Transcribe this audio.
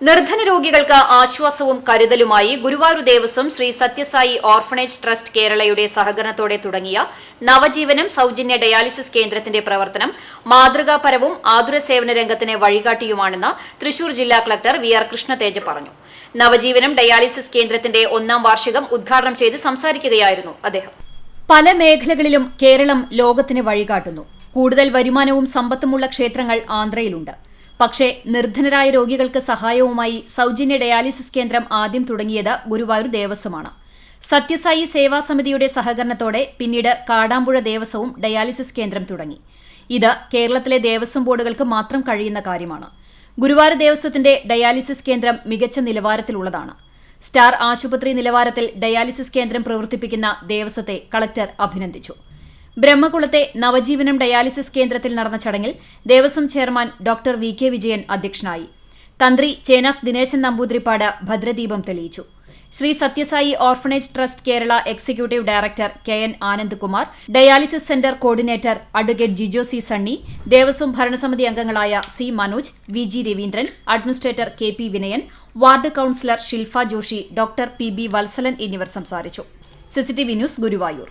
നിർധന രോഗികൾക്ക് ആശ്വാസവും കരുതലുമായി ഗുരുവായൂർ ദേവസ്വം ശ്രീ സത്യസായി ഓർഫനേജ് ട്രസ്റ്റ് കേരളയുടെ സഹകരണത്തോടെ തുടങ്ങിയ നവജീവനം സൌജന്യ ഡയാലിസിസ് കേന്ദ്രത്തിന്റെ പ്രവർത്തനം മാതൃകാപരവും ആതുര സേവന രംഗത്തിന് വഴികാട്ടിയുമാണെന്ന് തൃശൂർ ജില്ലാ കളക്ടർ വി ആർ കൃഷ്ണതേജ പറഞ്ഞു. നവജീവനം ഡയാലിസിസ് കേന്ദ്രത്തിന്റെ ഒന്നാം വാർഷികം ഉദ്ഘാടനം ചെയ്ത് സംസാരിക്കുകയായിരുന്നു അദ്ദേഹം. പല മേഖലകളിലും കേരളം ലോകത്തിന് വഴികാട്ടുന്നു. കൂടുതൽ വരുമാനവും സമ്പത്തുമുള്ള ക്ഷേത്രങ്ങൾ ആന്ധ്രയിലുണ്ട്. പക്ഷേ നിർധനരായ രോഗികൾക്ക് സഹായവുമായി സൗജന്യ ഡയാലിസിസ് കേന്ദ്രം ആദ്യം തുടങ്ങിയത് ഗുരുവായൂർ ദേവസ്വമാണ്. സത്യസായി സേവാ സമിതിയുടെ സഹകരണത്തോടെ പിന്നീട് കാടാമ്പുഴ ദേവസ്വവും ഡയാലിസിസ് കേന്ദ്രം തുടങ്ങി. ഇത് കേരളത്തിലെ ദേവസ്വം ബോർഡുകൾക്ക് മാത്രം കഴിയുന്ന കാര്യമാണ്. ഗുരുവായൂർ ദേവസ്വത്തിന്റെ ഡയാലിസിസ് കേന്ദ്രം മികച്ച നിലവാരത്തിലുള്ളതാണ്. സ്റ്റാർ ആശുപത്രി നിലവാരത്തിൽ ഡയാലിസിസ് കേന്ദ്രം പ്രവർത്തിപ്പിക്കുന്ന ദേവസ്വത്തെ കളക്ടർ അഭിനന്ദിച്ചു. ബ്രഹ്മകുളത്തെ നവജീവനം ഡയാലിസിസ് കേന്ദ്രത്തിൽ നടന്ന ചടങ്ങിൽ Devaswom chairman doctor V K Vijayan അധ്യക്ഷനായി. തന്ത്രി ചേനാസ് ദിനേശൻ നമ്പൂതിരിപ്പാട് ഭദ്രദീപം തെളിയിച്ചു. Sri Sathyasai orphanage trust Kerala executive director K N Anandkumar dialysis centre coordinator advocate Jijo C Sunny Devaswom ഭരണസമിതി അംഗങ്ങളായ C Manoj V G Raveendran administrator K P Vinayan ward councillor Shilfa Joshi doctor P B Vatsalan എന്നിവർ സംസാരിച്ചു. CCTV news Guruvayur.